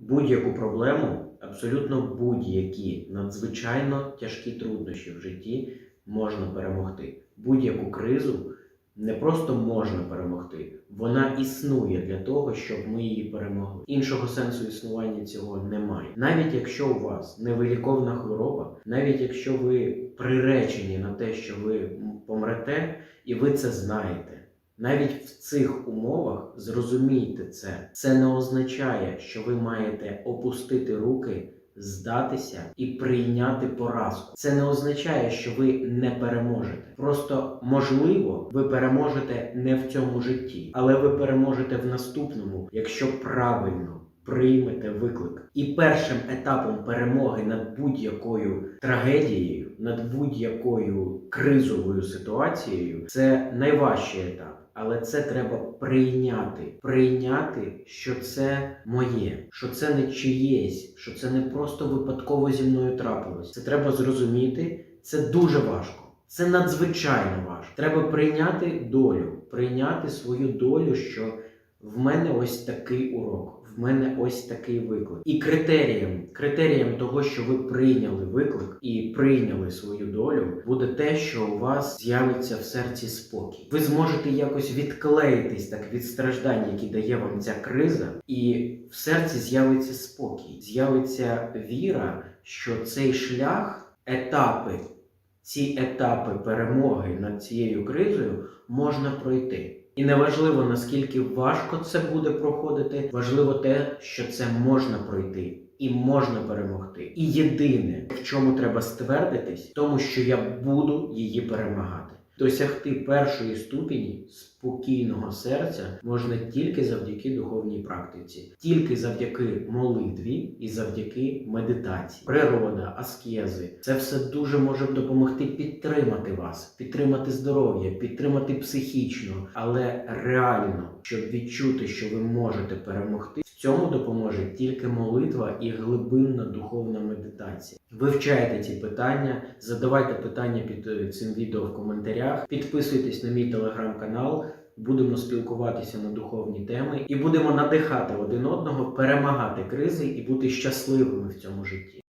будь-яку проблему, абсолютно будь-які надзвичайно тяжкі труднощі в житті можна перемогти. Будь-яку кризу не просто можна перемогти, вона існує для того, щоб ми її перемогли. Іншого сенсу існування цього немає. Навіть якщо у вас невиліковна хвороба, навіть якщо ви приречені на те, що ви помрете, і ви це знаєте. Навіть в цих умовах зрозумійте це. Це не означає, що ви маєте опустити руки, здатися і прийняти поразку. Це не означає, що ви не переможете. Просто можливо, ви переможете не в цьому житті, але ви переможете в наступному, якщо правильно. Приймете виклик. І першим етапом перемоги над будь-якою трагедією, над будь-якою кризовою ситуацією це найважчий етап. Але це треба прийняти. Прийняти, що це моє, що це не чиєсь, що це не просто випадково зі мною трапилось. Це треба зрозуміти. Це дуже важко. Це надзвичайно важко. Треба прийняти долю, прийняти свою долю, що в мене ось такий урок, в мене ось такий виклик. І критерієм, критерієм того, що ви прийняли виклик і прийняли свою долю, буде те, що у вас з'явиться в серці спокій. Ви зможете якось відклеїтись так від страждань, які дає вам ця криза, і в серці з'явиться спокій, з'явиться віра, що цей шлях, етапи, ці етапи перемоги над цією кризою можна пройти. І неважливо наскільки важко це буде проходити, важливо те, що це можна пройти і можна перемогти. І єдине, в чому треба ствердитись, тому, що я буду її перемагати. Досягти першої ступені спокійного серця можна тільки завдяки духовній практиці, тільки завдяки молитві і завдяки медитації. Природа, аскези це все дуже може допомогти підтримати вас, підтримати здоров'я, підтримати психічно, але реально, щоб відчути, що ви можете перемогти. Цьому допоможе тільки молитва і глибинна духовна медитація. Вивчайте ці питання, задавайте питання під е, цим відео в коментарях, підписуйтесь на мій телеграм-канал. Будемо спілкуватися на духовні теми і будемо надихати один одного перемагати кризи і бути щасливими в цьому житті.